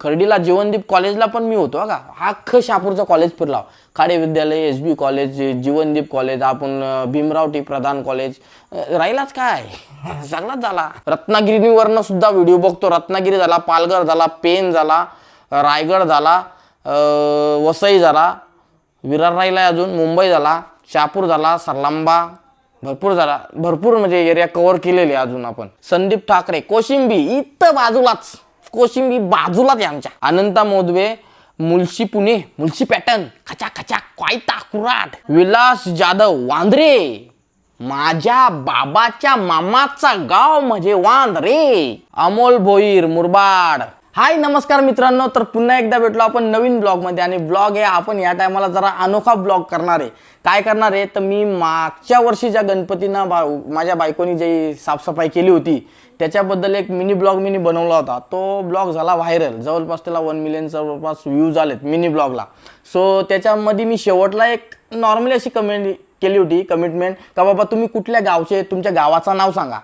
खर्डीला जीवनदीप कॉलेजला पण मी होतो का? हा अख्खं शहापूरचं कॉलेज फिरला. खाडे विद्यालय S B college Jeevandeep college आपण भीमरावटी भीमराव टी प्रधान कॉलेज राहिलाच काय? चांगलाच झाला. रत्नागिरीवरनं सुद्धा व्हिडिओ बघतो. रत्नागिरी झाला पालघर झाला पेन झाला रायगड झाला वसई झाला विरार राहिला अजून मुंबई झाला शहापूर झाला सरलांबा भरपूर झाला. भरपूर म्हणजे एरिया कव्हर केलेले आहे अजून आपण. संदीप ठाकरे कोशिंबी इथं बाजूलाच. कोशिंबी बाजूलाच आहे आमच्या. अनंता मोदवे मुलशी पुणे मुलशी पॅटर्न. खचा खचा क्वायता कुराट विलास जाधव वांद्रे. माझ्या बाबाच्या मामाचा गाव म्हणजे वांद्रे. अमोल भोईर मुरबाड. हाय नमस्कार मित्रांनो. तर पुन्हा एकदा भेटलो आपण नवीन ब्लॉगमध्ये आणि ब्लॉग हे आपण या टायमाला जरा अनोखा ब्लॉग करणार आहे. काय करणार आहे? तर मी मागच्या वर्षी ज्या गणपतींना बा माझ्या बायकोनी जी साफसफाई केली होती त्याच्याबद्दल एक मिनी ब्लॉग मिनी बनवला होता. तो ब्लॉग झाला व्हायरल. जवळपास त्याला वन मिलियन जवळपास व्ह्यूज आलेत मिनी ब्लॉगला. सो त्याच्यामध्ये मी शेवटला एक नॉर्मली अशी कमेंट केली होती कमिटमेंट का बाबा तुम्ही कुठल्या गावचे तुमच्या गावाचं नाव सांगा.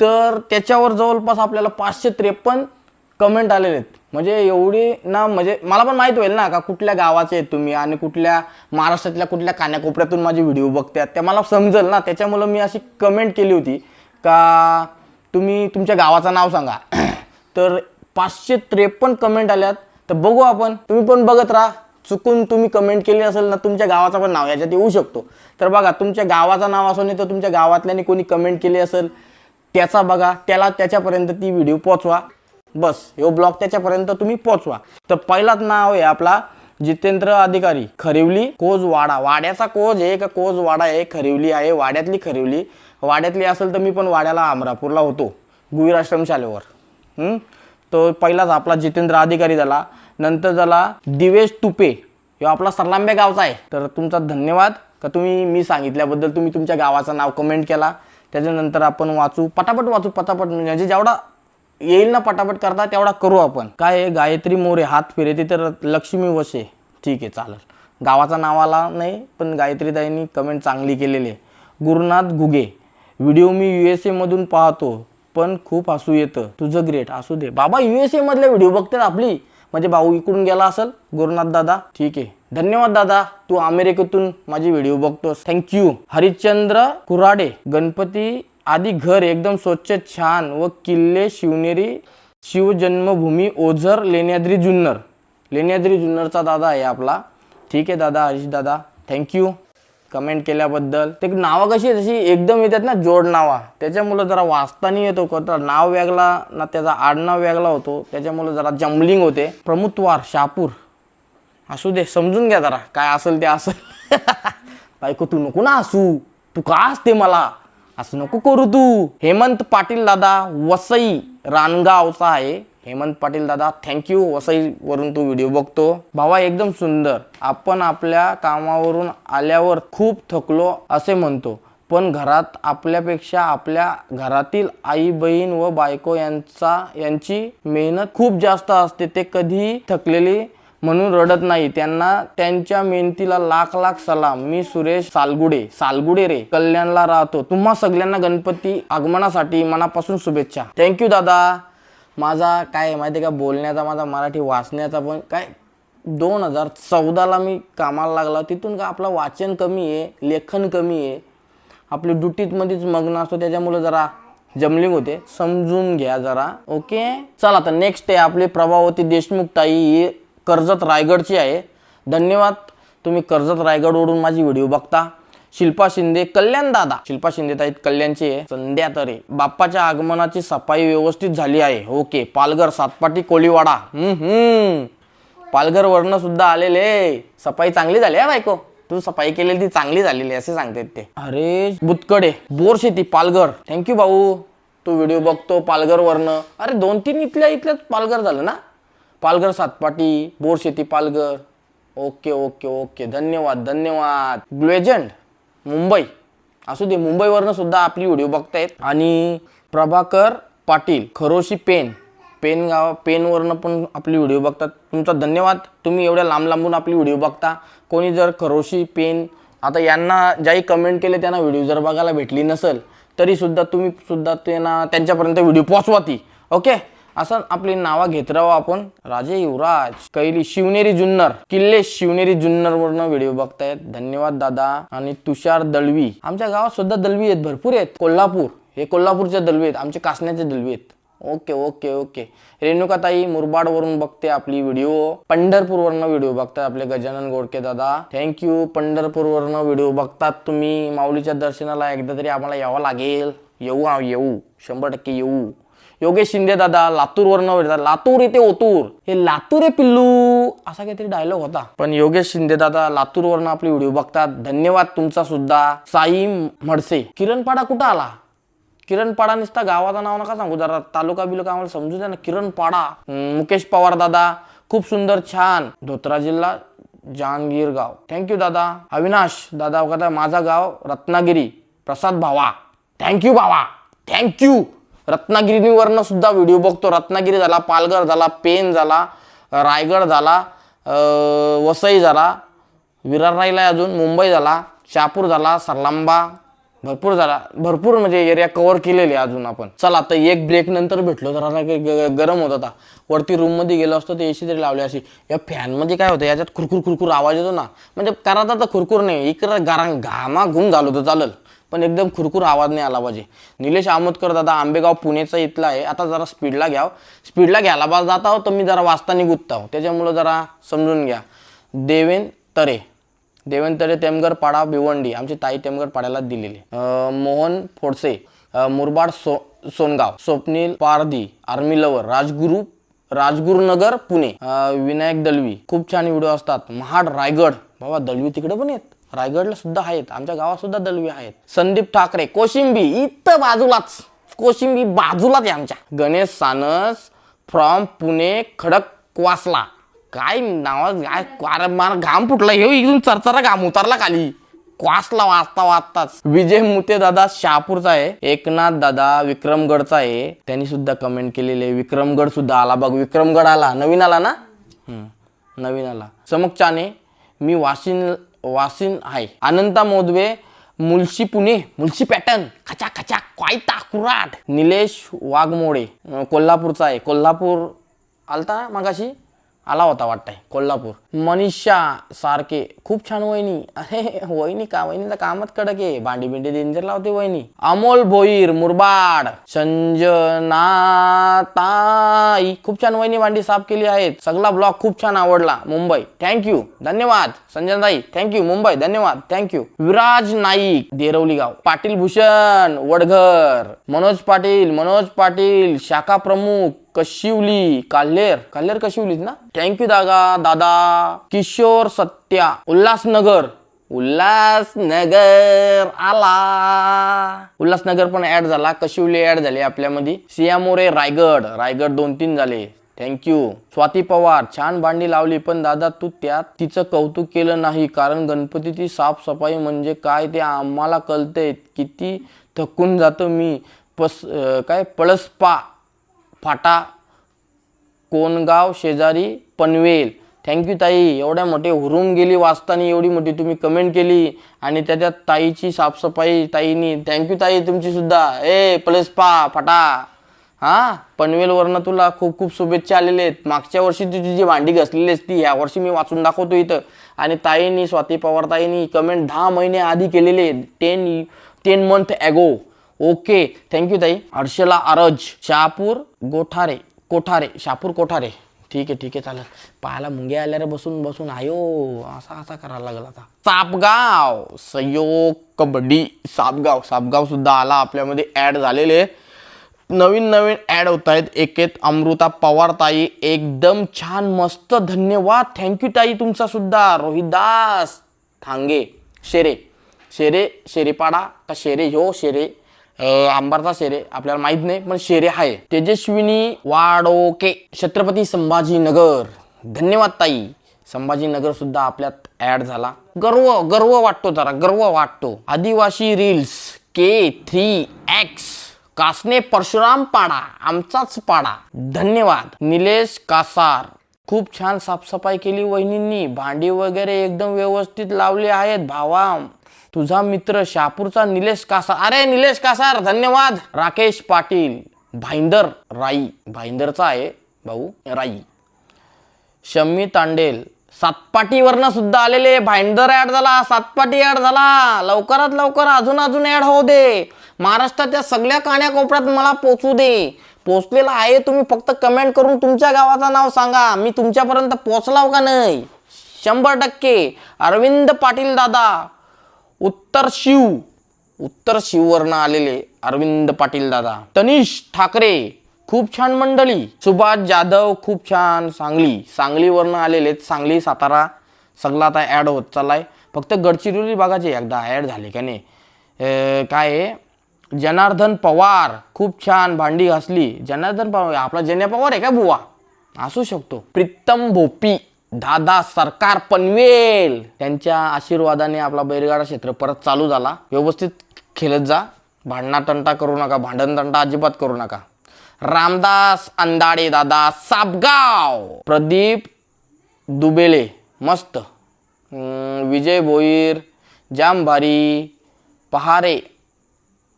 तर त्याच्यावर जवळपास आपल्याला पाचशे त्रेपन्न कमेंट आलेले आहेत. म्हणजे एवढी ना म्हणजे मला पण माहीत होईल ना का कुठल्या गावाचे आहेत तुम्ही आणि कुठल्या महाराष्ट्रातल्या कुठल्या कान्याकोपऱ्यातून माझे व्हिडिओ बघतात. ते मला समजेल ना त्याच्यामुळं मी अशी कमेंट केली होती का तुम्ही तुमच्या गावाचं नाव सांगा. तर पाचशे त्रेपन्न कमेंट आल्यात. तर बघू आपण. तुम्ही पण बघत राहा. चुकून तुम्ही कमेंट केली असेल ना तुमच्या गावाचं पण नाव याच्यात येऊ शकतो. तर बघा तुमच्या गावाचं नाव असो नाही तर तुमच्या गावातल्याने कोणी कमेंट केली असेल त्याचा बघा. त्याला त्याच्यापर्यंत ती व्हिडिओ पोचवा बस ह्यो ब्लॉक त्याच्यापर्यंत तुम्ही पोचवा तर पहिलाच नाव आहे आपला जितेंद्र अधिकारी खरिवली कोज वाडा वाड्याचा कोज आहे का? कोज वाडा आहे खरिवली आहे. वाड्यातली खरिवली. वाड्यातली असेल तर मी पण वाड्याला अमरापूरला होतो गुविराश्रमशालेवर हम्म? तो पहिलाच आपला जितेंद्र अधिकारी झाला. नंतर झाला दिवेश तुपे. ह्यो आपला सरलांबे गावचा आहे. तर तुमचा धन्यवाद. का तुम्ही मी सांगितल्याबद्दल तुम्ही तुमच्या गावाचं नाव कमेंट केला. त्याच्यानंतर आपण वाचू पटापट वाचू पटापट म्हणजे जेवढा येईल ना पटापट करता तेवढा करू आपण. काय आहे गायत्री मोरे हात फिरेते तर लक्ष्मी वशे ठीक आहे चालेल. गावाचा नाव आला नाही पण गायत्रीताईंनी कमेंट चांगली केलेली आहे. गुरुनाथ घुगे व्हिडिओ मी यू एस एमधून पाहतो पण खूप हसू येतं. तुझं ग्रेट असू दे. बाबा यू एस एमधले व्हिडिओ बघतात आपली? म्हणजे भाऊ इकडून गेला असेल गुरुनाथ दादा? ठीक आहे. धन्यवाद दादा तू अमेरिकेतून माझी व्हिडिओ बघतोस. थँक्यू हरिश्चंद्र कुराडे गणपती आधी घर एकदम स्वच्छ छान व किल्ले शिवनेरी शिवजन्मभूमी ओझर लेण्याद्री जुन्नर. लेण्याद्री जुन्नरचा दादा आहे आपला. ठीक आहे दादा हरीश दादा. थँक्यू कमेंट केल्याबद्दल. ते नावं कशी जशी एकदम येतात ना जोड नावा. त्याच्यामुळं जरा वाचताना येतो का नाव वेगळा ना त्याचा आडनाव वेगळा होतो. त्याच्यामुळं जरा जम्बलिंग होते. प्रमुतवार शापूर असू दे समजून घ्या जरा. काय असेल ते असेल. बायको तू नको ना असू तू का असते मला? असं नको करू तू. हेमंत पाटील दादा वसई रानगावचा आहे हेमंत पाटील दादा थँक्यू वसईवरून तू व्हिडिओ बघतो. भावा एकदम सुंदर. आपण आपल्या कामावरून आल्यावर खूप थकलो असे म्हणतो. पण घरात आपल्यापेक्षा आपल्या घरातील आई बहीण व बायको यांचा यांची मेहनत खूप जास्त असते. ते कधीही थकलेली म्हणून रडत नाही. त्यांना त्यांच्या मेहनतीला लाख लाख सलाम. मी सुरेश सालगुडे. सालगुडे रे. कल्याणला राहतो. तुम्हा सगळ्यांना गणपती आगमनासाठी मनापासून शुभेच्छा. थँक्यू दादा. माझा काय माहिती का? बोलण्याचा माझा मराठी वाचण्याचा पण काय? दोन हजार चौदाला मी कामाला लागला. तिथून का आपलं वाचन कमी आहे लेखन कमी आहे. आपली ड्युटीतमध्येच मग्न असतो. त्याच्यामुळे जरा जमलिंग होते. समजून घ्या जरा. ओके चला तर नेक्स्ट आहे आपली प्रभावती देशमुख ताई. कर्जत रायगडची आहे. धन्यवाद. तुम्ही कर्जत रायगडवरून माझी व्हिडिओ बघता. शिल्पा शिंदे कल्याण दादा. शिल्पा शिंदे ताईत कल्याणचे आहे. संध्या तरे. बाप्पाच्या आगमनाची सफाई व्यवस्थित झाली आहे. ओके. पालघर सातपाटी कोळीवाडा. हम्म पालघर वरनं सुद्धा आलेले. सफाई चांगली झाली आहे बायको? तू सफाई केलेली ती चांगली झालेली आहे असे सांगतात ते. अरे बुतकडे. बोर शेती पालघर. थँक्यू भाऊ. तू व्हिडिओ बघतो पालघर वरनं अरे दोन तीन इथल्या इथल्याच पालघर झालं ना? पालघर सातपाटी बोर शेती पालघर. Okay okay okay. धन्यवाद धन्यवाद. लेजंड मुंबई. असू दे मुंबईवरनं सुद्धा आपली व्हिडिओ बघतायत. आणि प्रभाकर पाटील खरोशी पेन. पेन गाव पेनवरनं पण आपली व्हिडिओ बघतात. तुमचा धन्यवाद. तुम्ही एवढ्या लांब लांबून आपली व्हिडिओ बघता. कोणी जर खरोशी पेन आता यांना ज्याही कमेंट केले त्यांना व्हिडिओ जर बघायला भेटली नसेल तरीसुद्धा तुम्ही सुद्धा त्यांना त्यांच्यापर्यंत व्हिडिओ पोचवा ती. ओके असं आपली नावं घेत राहू आपण. राजे युवराज कैली शिवनेरी जुन्नर. किल्ले शिवनेरी जुन्नर वरनं व्हिडिओ बघतायत. धन्यवाद दादा. आणि तुषार दळवी. आमच्या गावात सुद्धा दळवी आहेत भरपूर आहेत. कोल्हापूर. हे कोल्हापूरच्या दळवी आहेत. आमचे कासण्याचे दळवी आहेत. Okay okay okay. रेणुकाताई मुरबाड वरून बघते आपली व्हिडिओ. पंढरपूर वरनं व्हिडिओ बघतात आपले गजानन गोडके दादा. थँक्यू पंढरपूर वरनं व्हिडिओ बघतात तुम्ही. माऊलीच्या दर्शनाला एकदा तरी आम्हाला यावं लागेल. येऊ आ- येऊ. शंभर टक्के येऊ. योगेश शिंदे दादा लातूर येतात लातूर इथे ओतूर. हे लातूर आहे पिल्लू असा काहीतरी डायलॉग होता. पण योगेश शिंदे दादा लातूरवरनं आपली व्हिडिओ बघतात. धन्यवाद तुमचा सुद्धा साई म्हडसे. किरणपाडा कुठं आला? किरणपाडा नुसता गावाचं नाव नका सांगू जरा. तालुका बिलुका आम्हाला समजू द्या ना. किरणपाडा. मुकेश पवार दादा खूप सुंदर छान. धोत्रा जिल्हा जहांगीर गाव. थँक्यू दादा. अविनाश दादा माझा गाव रत्नागिरी. प्रसाद भावा. थँक्यू भावा. थँक्यू रत्नागिरीवरनं सुद्धा व्हिडिओ बघतो. रत्नागिरी झाला पालघर झाला पेन झाला रायगड झाला वसई झाला विरार राहिला अजून मुंबई झाला शहापूर झाला सरलांबा भरपूर झाला. भरपूर म्हणजे एरिया कव्हर केलेले अजून आपण. चला आता एक ब्रेक नंतर भेटलो तर आता काही ग- गरम होत होता वरती रूममध्ये गेलो असतो ते एसी तरी लावली अशी या फॅनमध्ये काय होतं याच्यात खुरखुर खुरखुर आवाज येतो ना. म्हणजे करायचा तर खुरकुर नाही इकडं गारा घामा घुम झालो तर चालेल. पण एकदम खुरखुर आवाज नाही आला पाहिजे. निलेश आमोदकर दादा आंबेगाव पुणेचा इथला आहे. आता जरा स्पीडला घ्याव स्पीडला घ्यायला बा जात आहो तर मी जरा वाचताना गुंतता आहो त्याच्यामुळं जरा समजून घ्या. देवेन तरे. देवेंतरे तेमगर पाडा भिवंडी. आमची ताई तेमगर पाड्याला दिलेली. मोहन फोडसे मुरबाड सो सोनगाव स्वप्नील पारधी आर्मी लवर राजगुरू राजगुरुनगर पुणे. विनायक दलवी. खूप छान व्हिडिओ असतात. महाड रायगड. बाबा दलवी तिकडे पण आहेत? रायगडला सुद्धा आहेत. आमच्या गावात सुद्धा दलवी आहेत. संदीप ठाकरे कोशिंबी इथं बाजूलाच. कोशिंबी बाजूलाच आहे आमच्या. गणेश सानस फ्रॉम पुणे खडकवासला. काय नावाच काय अरे मला घाम फुटला. हे इथून चरचरा घाम उतरला खाली. क्वासला वाचता वाचताच विजय मुते दादा शहापूरचा आहे. एकनाथ दादा विक्रमगडचा आहे. त्यांनी सुद्धा कमेंट केलेले आहे. विक्रमगड सुद्धा आला. बघ विक्रमगड आला. नवीन आला ना? हम्म, नवीन आला. समक चाने मी वाशिन वासिन आहे. अनंता मोदवे मुलशी पुणे मुलशी पॅटर्न खचा खचा क्वायता कुराट निलेश वाघमोडे कोल्हापूरचा आहे. कोल्हापूर आलता मगाशी? आला होता वाटतंय कोल्हापूर. मनीषा सारखे खूप छान वहिनी. अरे वहिनी का वहिनीला कामच कडक आहे. भांडी बिंडी डेंजर लावते वहिनी. अमोल भोईर मुरबाड. संजना ताई खूप छान वहिनी भांडी साफ केली आहेत. सगळा ब्लॉग खूप छान आवडला मुंबई. थँक्यू धन्यवाद. संजना ताई थँक्यू मुंबई धन्यवाद. थँक्यू विराज नाईक देरवली गाव. पाटील भूषण वडघर. मनोज पाटील मनोज पाटील शाखा प्रमुख. कशिवली? काल्हेर काल्हेर कशिवलीच ना? थँक्यू दादा. दादा. किशोर सत्या. उल्हासनगर. उल्हासनगर आला. उल्हासनगर पण ऍड झाला. कशिवली ऍड झाली आपल्यामध्ये. सियामोरे रायगड. रायगड दोन तीन झाले. थँक्यू स्वाती पवार छान भांडी लावली पण दादा तू त्यात तिचं कौतुक केलं नाही कारण गणपतीची साफसफाई म्हणजे काय ते आम्हाला कळतंय. किती थकून जातो मी. पस काय? पळसपा. फाटा कोणगाव शेजारी पनवेल. थँक्यू ताई. एवढ्या मोठे हुरूम गेली वाचताना एवढी मोठी तुम्ही कमेंट केली आणि त्याच्यात ताईची साफसफाई ताईनी. थँक्यू ताई तुमची सुद्धा. ए प्लस पा फाटा. हा पनवेलवरनं तुला खूप खूप शुभेच्छा आलेले आहेत. मागच्या वर्षी तुझी जी भांडी घसलेली असती या वर्षी मी वाचून दाखवतो इथं. आणि ताईनी स्वाती पवार ताईंनी कमेंट दहा महिने आधी केलेले ten ten month ago okay thank you ताई. हर्षला आरज शहापूर गोठारे कोठारे शापूर कोठारे. ठीक आहे ठीक आहे चालेल. पाहायला मुंगे आल्या रे बसून बसून. आयो असा असा करायला लागला आता. सापगाव संयोग कबड्डी सापगाव. सापगाव सुद्धा आला आपल्यामध्ये ऍड झालेले. नवीन नवीन ऍड होत आहेत एकेत अमृता पवार ताई एकदम छान मस्त धन्यवाद. थँक्यू ताई तुमचा सुद्धा. रोहिदास थांगे. शेरे. शेरे शेरेपाडा का शेरे? हो शेरे. आंबारचा शेरे आपल्याला माहीत नाही पण शेरे आहे. तेजस्विनी वाडोके छत्रपती संभाजीनगर. धन्यवाद ताई. संभाजीनगर सुद्धा आपल्यात ऍड झाला. गर्व गर्व वाटतो जरा गर्व वाटतो. आदिवासी रील्स के थ्री एक्स कासने परशुराम पाडा आमचाच पाडा. धन्यवाद. निलेश कासार खूप छान साफसफाई केली वहिनींनी. भांडी वगैरे एकदम व्यवस्थित लावले आहेत भावा तुझा मित्र शापूरचा निलेश कासार अरे निलेश कासार धन्यवाद. राकेश पाटील. भाईंदर राई. भाईंदरचा आहे भाऊ राई. शम्मी तांडेल. सातपाटीवरनं सुद्धा आलेले भाईंदर ऍड झाला. सातपाटी ऍड झाला. लवकरात लवकर अजून अजून ऍड होऊ दे. महाराष्ट्राच्या सगळ्या काण्याकोपऱ्यात मला पोचू दे. पोचलेला आहे तुम्ही फक्त कमेंट करून तुमच्या गावाचं नाव सांगा. मी तुमच्यापर्यंत पोचलाव का नाही? शंभर टक्के. अरविंद पाटील दादा. उत्तर शिव उत्तर शिववरनं आलेले अरविंद पाटील दादा तनिष ठाकरे खूप छान मंडळी. सुभाष जाधव खूप छान सांगली. सांगलीवरनं आलेले सांगली सातारा सगळा आता ॲड होत चाललाय. फक्त गडचिरोली भागाचे एकदा ॲड झाले का नाही? काय आहे? जनार्दन पवार खूप छान भांडी घासली. जनार्दन पवार आपला जन्या पवार आहे का बुवा? असू शकतो. प्रीतम भोपी. दादा सरकार पनवेल. त्यांच्या आशीर्वादाने आपला बैलगाडा क्षेत्र परत चालू झाला. व्यवस्थित खेळत जा. भांडणातंटा करू नका. भांडणतंटा अजिबात करू नका. रामदास अंदाडे दादा सापगाव. प्रदीप दुबेले मस्त. विजय भोईर जामभारी पहारे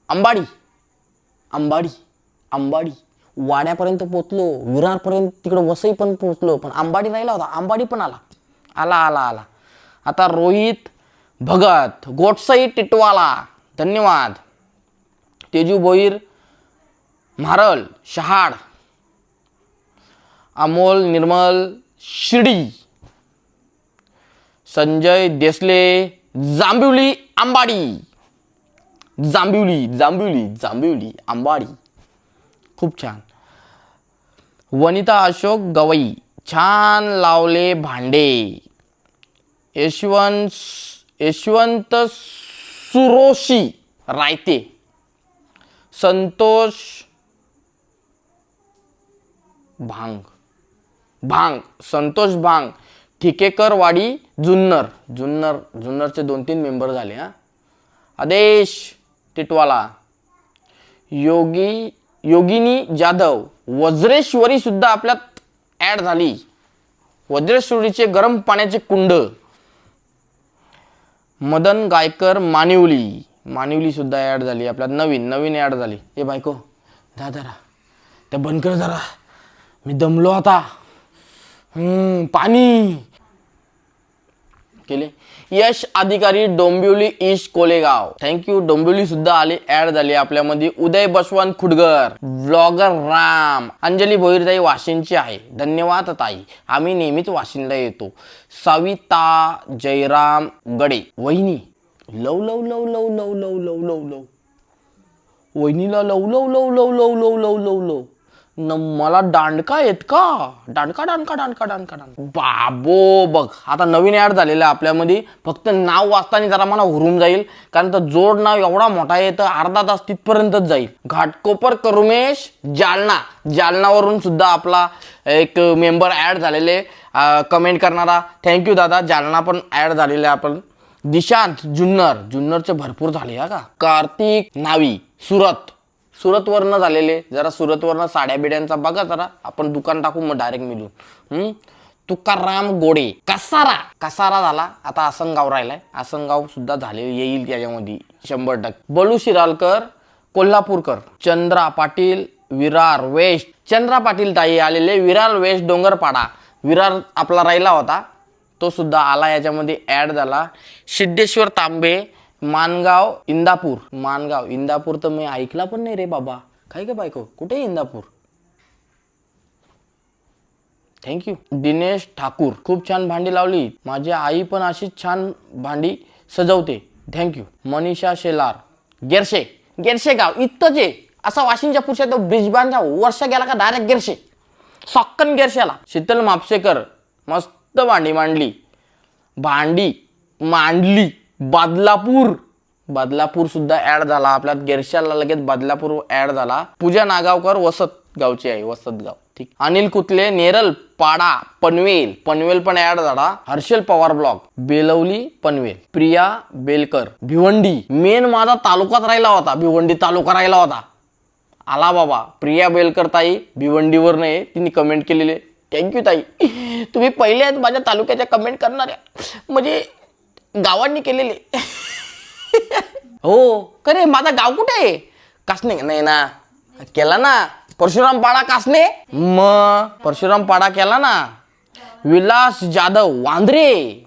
अंबाडी. अंबाडी अंबाडी. वाड्यापर्यंत पोचलो विरारपर्यंत तिकडं वसई पण पोचलो पण अंबाडी राहिला होता अंबाडी पण आला. आला आला आला. आता रोहित भगत गोटसई टिटवाला धन्यवाद. तेजू भोईर म्हारल शहाड अमोल निर्मल शिर्डी संजय देसले जांबिवली आंबाडी जांबिवली जांबिवली जांबिवली आंबाडी खूप छान. वनिता अशोक गवई छान लावले भांडे. यशवंत यशवंत सुरोशी रायते. संतोष भांग भांग संतोष भांग ठिकेकर वाडी जुन्नर. जुन्नर जुन्नरचे दोन तीन मेंबर झाले हां. आदेश टिटवाला योगी योगिनी जाधव वज्रेश्वरी सुद्धा आपल्यात ॲड झाली. वज्रेश्वरीचे गरम पाण्याचे कुंड. मदन गायकर मानिवली. मानिवली सुद्धा ॲड झाली आपल्यात. नवीन नवीन ॲड झाली. ए बायको जा जरा. त्या बंद कर जरा. मी दमलो आता. पाणी. केले? यश अधिकारी डोंबिवली ईस्ट कोलेगाव थँक्यू डोंबिवली सुद्धा आली ऍड झाली आपल्यामध्ये उदय बसवंत खुडगर व्लॉगर राम अंजली भोईरताई वाशिंदची आहे धन्यवाद ताई आम्ही नेहमीच वाशिंदला येतो सविता जयराम गडे वहिनी love love love love love love love love love वहिनीला love love love love love love love love love न मला दांडका येत का? दांडका दांडका दांडका दांडका दांडका. बाबो बघ आता नवीन ॲड झालेलं आहे आपल्यामध्ये. फक्त नाव वाचताना जरा मला हुरून जाईल. कारण तर जोड नाव एवढा मोठा आहे तर अर्धा तास तिथपर्यंतच जाईल. घाटकोपर करुमेश जालना. जालनावरून सुद्धा आपला एक मेंबर ॲड झालेले कमेंट करणारा. थँक्यू दादा. जालना पण ॲड झालेले आहे आपण. दिशांत जुन्नर. जुन्नरचे भरपूर झाले हा का? कार्तिक नावी. सुरत. सुरतवरनं झालेले. जरा सुरतवरनं साड्या बिड्यांचा बघा जरा. आपण दुकान टाकू मग डायरेक्ट मिळून. हम्म? तुकाराम गोडे. कसारा. कसारा झाला. आता आसनगाव राहिलाय. आसनगाव सुद्धा झाले येईल त्याच्यामध्ये. शंभर टक्के. बलू शिरालकर कोल्हापूरकर. चंद्रा पाटील विरार वेस्ट. चंद्रा पाटील ताई आलेले. विरार वेस्ट डोंगरपाडा. विरार आपला राहिला होता. तो सुद्धा आला. याच्यामध्ये ॲड झाला. सिद्धेश्वर तांबे मानगाव इंदापूर. मानगाव इंदापूर तर मी ऐकला पण नाही रे बाबा. काय का बायको? कुठे इंदापूर? थँक्यू दिनेश ठाकूर. खूप छान भांडी लावली. माझी आई पण अशीच छान भांडी सजवते. Thank you Manisha Shelar. गेरशे. गेरशे गाव. इथंच आहे असा वाशिंच्या पुरुषात तो ब्रिजबानचा वर्ष गेला का डायरेक्ट गेरशे. सॉक्कन गेरशेला. शीतल मापसेकर. मस्त भांडी मांडली. भांडी मांडली. बादलापूर. बादलापूर सुद्धा ऍड झाला. आपल्यात गेरशाला लगेच बादलापूर ऍड झाला. पूजा नागावकर वसत गावची आहे वसत गाव. ठीक. अनिल कुतले नेरल पाडा पनवेल. पनवेल पण ऍड झाला. हर्षल पवार ब्लॉक बेलवली पनवेल. प्रिया बेलकर भिवंडी. मेन माझा तालुकाच राहिला होता. भिवंडी तालुका राहिला होता. आला बाबा. प्रिया बेलकर ताई भिवंडीवर नाही. तिने कमेंट केलेले. थँक्यू ताई. तुम्ही पहिले आहेत माझ्या तालुक्याच्या कमेंट करणाऱ्या. म्हणजे गावांनी केलेले. हो. खरे माझा गाव कुठे आहे? कास नाही नाही ना. केला ना. परशुराम पाडा कासने? मग परशुराम पाडा केला ना. विलास जाधव वांद्रे.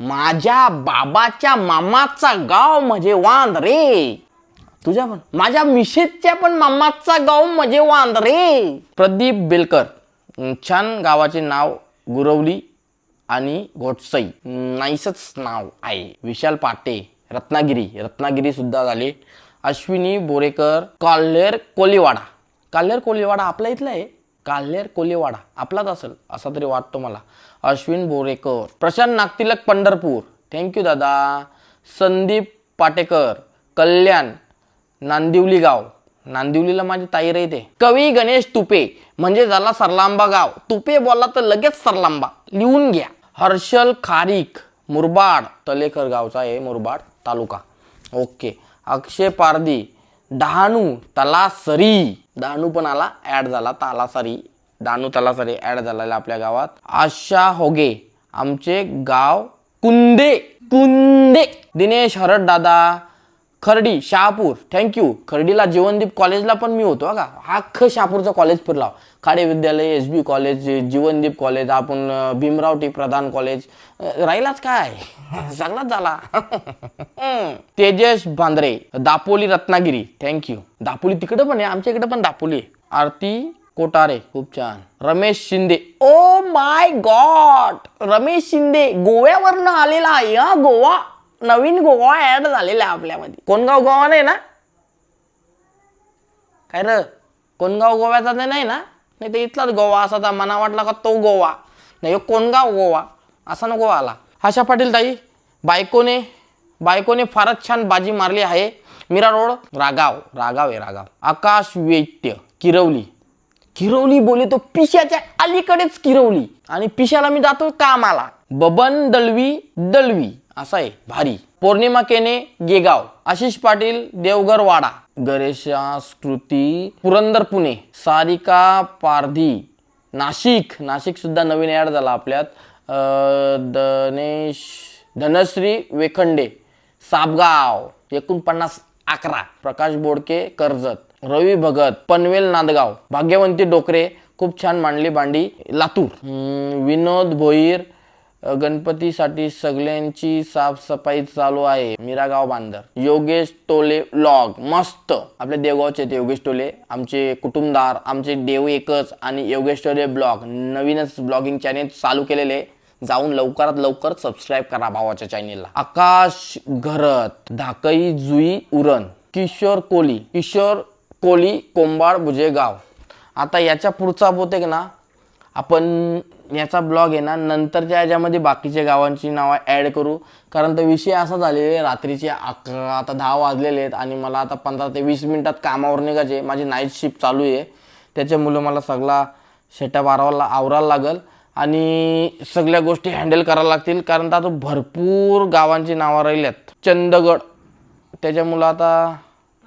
माझ्या बाबाच्या मामाचा गाव म्हणजे वांद्रे. तुझ्या पण. माझ्या मिसेसच्या पण मामाचा गाव म्हणजे वांद्रे. प्रदीप बेलकर. छान गावाचे नाव गुरवली. आणि घोटसई. नाईसच नाव आहे. विशाल पाटे रत्नागिरी. रत्नागिरी सुद्धा झाले. अश्विनी बोरेकर काल्हेर कोलीवाडा. काल्हेर कोलीवाडा आपल्या इथला आहे? काल्हेर कोलीवाडा. आपलाच असेल असा तरी वाटतो मला. अश्विन बोरेकर. प्रशांत नागतिलक पंढरपूर. थँक्यू दादा. संदीप पाटेकर. कल्याण. नांदिवली गाव नांदिवलीला माझी ताई राहते. कवी गणेश तुपे. म्हणजे झाला सरलांबा गाव. तुपे बोलला तर लगेच सरलांबा. लिहून घ्या. हर्षल खारीक मुरबाड तलेकर गावचा आहे मुरबाड तालुका. ओके. अक्षय पारदी डहाणू तलासरी. डहाणू पण आला ॲड झाला. तालासरी. डहाणू तलासरी ॲड झालेला आपल्या गावात. आशा होगे आमचे गाव कुंदे. कुंदे. दिनेश हरट दादा. खर्डी शहापूर. थँक्यू खर्डीला जीवनदीप कॉलेजला पण मी होतो का? हा अख्खं शहापूरचं कॉलेज फिरला. खाडे विद्यालय S B college Jeevandeep college आपण अं, भीमराव टी प्रधान कॉलेज. राहिलाच काय? चांगलाच झाला. तेजस बांद्रे दापोली रत्नागिरी. थँक्यू दापोली तिकडं पण आहे आमच्या इकडे पण दापोली आरती कोटारे खूप छान. Ramesh Shinde. Oh my God Ramesh Shinde गोव्यावरनं आलेला आहे हा गोवा. नवीन गोवा ऍड झालेला आहे आपल्यामध्ये. कोणगाव गोवा नाही ना? काय र? कोणगाव गोव्याचा ते नाही ना? नाही तर इथलाच गोवा असा तर मना वाटला का तो गोवा. नाही कोणगाव गोवा? असा नको आला. आशा पाटील ताई बायकोने बायकोने फारच छान बाजी मारली आहे. मीरा रोड रागाव. रागाव आहे रागाव. आकाश वैद्य किरवली. किरवली बोले तो पिशाच्या अलीकडेच किरवली. आणि पिशाला मी जातो कामाला. बबन दळवी दळवी. असा आहे भारी. पौर्णिमा केने गेगाव आशिष पाटील देवघर वाडा गणेशा स्कृती पुरंदर पुणे सारिका पारधी नाशिक. नाशिक सुद्धा नवीन ॲड झाला आपल्यात. दनेश धनेश धनश्री वेखंडे साबगाव एकोणपन्नास अकरा. प्रकाश बोडके कर्जत. रवी भगत पनवेल नांदगाव. भाग्यवंती डोकरे खूप छान मांडली भांडी लातूर. विनोद भोईर गणपतीसाठी सगळ्यांची साफसफाई चालू आहे. मिरागाव बांदर. योगेश टोले ब्लॉग मस्त. आपले देवगावचे आहेत योगेश टोले. आमचे कुटुंबदार आमचे देव एकच आणि योगेश टोले ब्लॉग. नवीनच ब्लॉगिंग चॅनेल चालू केलेले जाऊन लवकरात लवकर सबस्क्राईब करा भावाच्या चॅनेलला आकाश घरत. धाकई जुई उरण. किशोर कोली. किशोर कोली कोंबाड भुजेगाव आता याच्या पुढचा बहुतेक ना आपण याचा ब्लॉग आहे ना नंतरच्या याच्यामध्ये बाकीच्या गावांची नावं ॲड करू. कारण तर विषय असा झालेला आहे रात्रीचे अकरा आता दहा वाजलेले आहेत आणि मला आता पंधरा ते वीस मिनटात कामावर निघायचे माझी नाईट शिफ्ट चालू आहे. त्याच्यामुळं मला सगळा शेटा बारावाला आवरायला लागेल आणि सगळ्या गोष्टी हँडल करायला लागतील. कारण तर आता भरपूर गावांची नावं राहिल्यात. चंदगड त्याच्यामुळं आता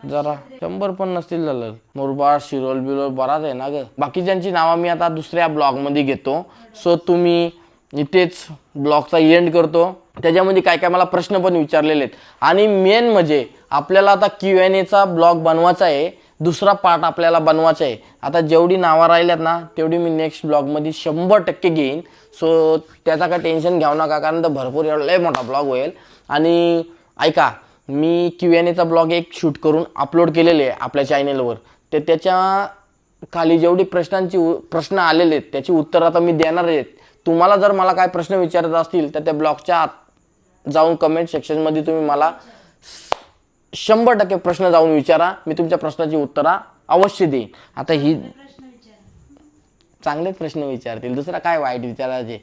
जरा. शंभर पण नसतील झालं मुरबाड शिरोल बिरोल बराच आहे ना ग. बाकीच्यांची नावं मी आता दुसऱ्या ब्लॉगमध्ये घेतो. सो तुम्ही इथेच ब्लॉगचा एंड करतो. त्याच्यामध्ये काय काय मला प्रश्न पण विचारलेले आहेत. आणि मेन म्हणजे आपल्याला आता क्यू एन एचा ब्लॉग बनवायचा आहे. दुसरा पार्ट आपल्याला बनवायचा आहे. आता जेवढी नावं राहिल्यात ना तेवढी मी नेक्स्ट ब्लॉगमध्ये शंभर टक्के घेईन. सो त्याचा काय टेन्शन घेऊ नका कारण तर भरपूर एवढा लय मोठा ब्लॉग होईल. आणि ऐका मी क्यू एन एचा ब्लॉग एक शूट करून अपलोड केलेले आहे आपल्या चॅनेलवर तर त्याच्याखाली जेवढी प्रश्नांची प्रश्न आलेले आहेत त्याची उत्तर आता मी देणार आहेत तुम्हाला जर मला काय प्रश्न विचारत असतील तर त्या ब्लॉगच्या आत जाऊन कमेंट सेक्शनमध्ये तुम्ही मला शंभर टक्के प्रश्न जाऊन विचारा. मी तुमच्या प्रश्नाची उत्तरा अवश्य देईन. आता ही चांगलेच प्रश्न विचारतील. दुसरा काय वाईट विचारायचे?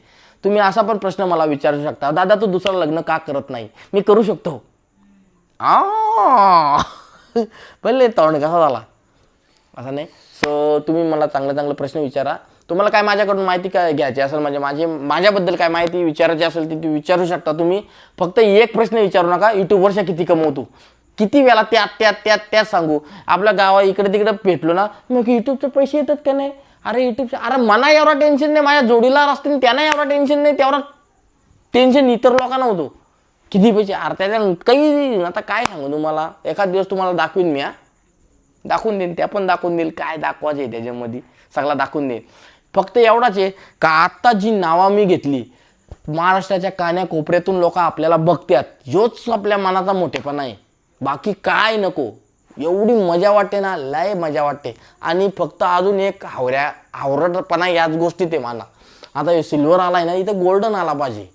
तुम्ही असा पण प्रश्न मला विचारू शकता. दादा तू दुसरं लग्न का करत नाही? मी करू शकतो. आ पहिले तोंड कसा झाला. असं नाही. सो तुम्ही मला चांगले चांगले प्रश्न विचारा. तुम्हाला काय माझ्याकडून माहिती काय घ्यायची असेल? म्हणजे माझे माझ्याबद्दल काय माहिती विचारायची असेल ती विचारू शकता तुम्ही. फक्त एक प्रश्न विचारू नका. यूट्यूबवरच्या किती कमवतो? किती वेळा त्यात त्यात त्यात त्यात सांगू? आपल्या गावा इकडे तिकडे भेटलो ना मग यूट्यूबचे पैसे येतात का नाही? अरे यूट्यूबचे अरे मना एवढा टेन्शन नाही. माझ्या जोडीला असतील त्यांना एवढा टेन्शन नाही. तेवढा टेन्शन इतर लोकांना होतो. किती पैसे? अरे त्याच्या काही आता काय सांगू तुम्हाला? एखाद दिवस तुम्हाला दाखवीन मी हा. दाखवून देईन. त्या पण दाखवून देईल. काय दाखवायचं आहे त्याच्यामध्ये? सगळा दाखवून देईन फक्त एवढाच आहे का आत्ता जी नावं मी घेतली महाराष्ट्राच्या कान्या कोपऱ्यातून लोक आपल्याला बघतात योच आपल्या मनाचा मोठेपणा आहे. बाकी काय नको. एवढी मजा वाटते ना लय मजा वाटते. आणि फक्त अजून एक हावऱ्या हावरटपणा याच गोष्टीत आहे मला. आता सिल्वर आला आहे ना इथं गोल्डन आला पाहिजे.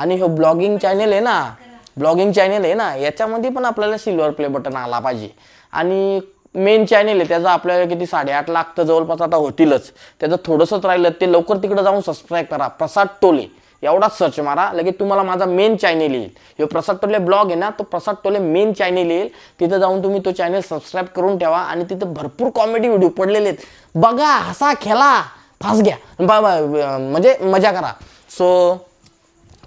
आणि हे ब्लॉगिंग चॅनेल आहे ना ब्लॉगिंग चॅनेल आहे ना याच्यामध्ये पण आपल्याला सिल्वर प्ले बटन आला पाहिजे. आणि मेन चॅनेल आहे त्याचं आपल्याला किती साडेआठ लाख तर जवळपास आता होतीलच. त्याचं थोडंसंच राहिलं ते लवकर तिकडे जाऊन सबस्क्राईब करा. प्रसाद टोले एवढाच सर्च मारा लगेच तुम्हाला माझा मेन चॅनेल येईल. हे प्रसाद टोले ब्लॉग आहे ना तो प्रसाद टोले मेन चॅनेल येईल. तिथं जाऊन तुम्ही तो चॅनेल सबस्क्राईब करून ठेवा आणि तिथं भरपूर कॉमेडी व्हिडिओ पडलेले आहेत. बघा हसा खेळा फास घ्या. बा- बा- म्हणजे मजा करा. सो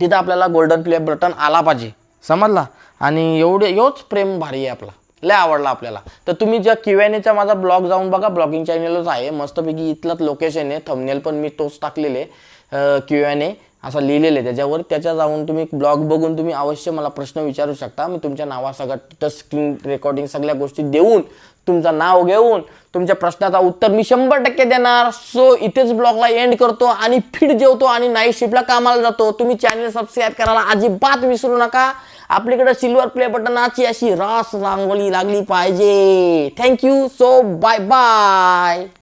तिथं आपल्याला गोल्डन प्ले बटन आला पाहिजे. समजला? आणि एवढे एवढंच प्रेम भारी आहे आपला. लय आवडला आपल्याला. तर तुम्ही ज्या क्यू एनेचा माझा ब्लॉग जाऊन बघा. ब्लॉगिंग चॅनलच आहे. मस्तपैकी इथलंच लोकेशन आहे. थंबनेल पण मी तोच टाकलेले. क्यू एन ए असं लिहिलेलं आहे त्याच्यावर. त्याच्या जाऊन तुम्ही ब्लॉग बघून तुम्ही अवश्य मला प्रश्न विचारू शकता. मी तुमच्या नावासकट टच स्क्रीन रेकॉर्डिंग सगळ्या गोष्टी देऊन तुमचं नाव घेऊन तुमच्या प्रश्नाचा उत्तर मी शंभर टक्के देणार. सो इथेच ब्लॉगला एंड करतो आणि फिट जेवतो आणि नाईट शिफ्टला कामाला जातो. तुम्ही चॅनल सबस्क्राईब करायला अजिबात विसरू नका. आपल्याकडे सिल्वर प्ले बटनाची अशी रास रांगोळी लागली पाहिजे. Thank you so bye bye